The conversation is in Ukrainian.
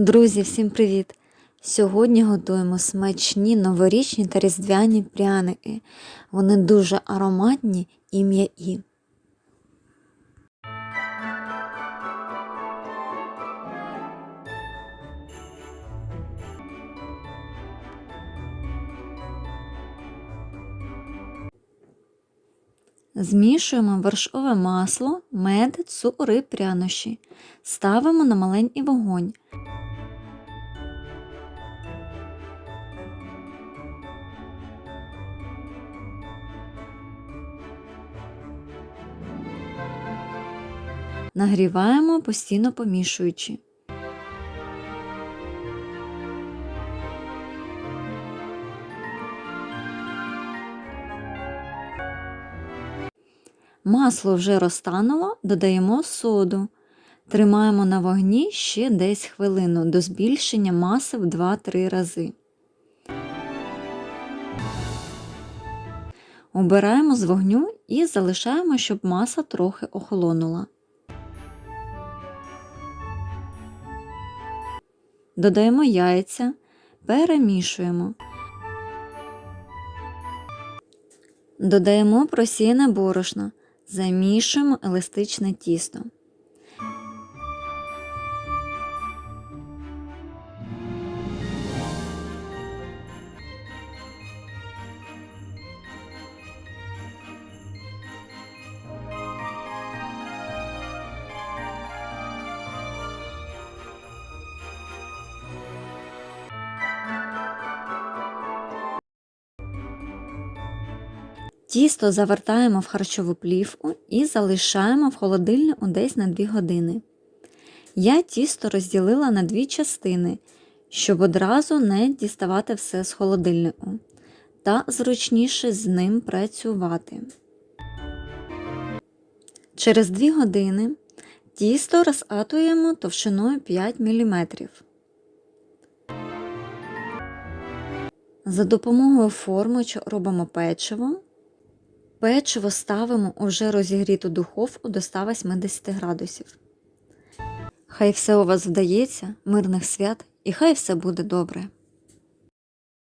Друзі, всім привіт! Сьогодні готуємо смачні новорічні та різдвяні пряники. Вони дуже ароматні і м'які. Змішуємо вершкове масло, мед, цукор і прянощі. Ставимо на маленький вогонь. Нагріваємо постійно помішуючи. Масло вже розтануло, додаємо соду. Тримаємо на вогні ще десь хвилину до збільшення маси в 2-3 рази. Обираємо з вогню і залишаємо, щоб маса трохи охолонула. Додаємо яйця, перемішуємо. Додаємо просіяне борошно, замішуємо еластичне тісто. Тісто завертаємо в харчову плівку і залишаємо в холодильнику десь на 2 години. Я тісто розділила на дві частини, щоб одразу не діставати все з холодильнику та зручніше з ним працювати. Через 2 години тісто розкатуємо товщиною 5 мм. За допомогою формочок робимо печиво. Печиво ставимо уже розігріту духовку до 180 градусів. Хай все у вас вдається, мирних свят і хай все буде добре.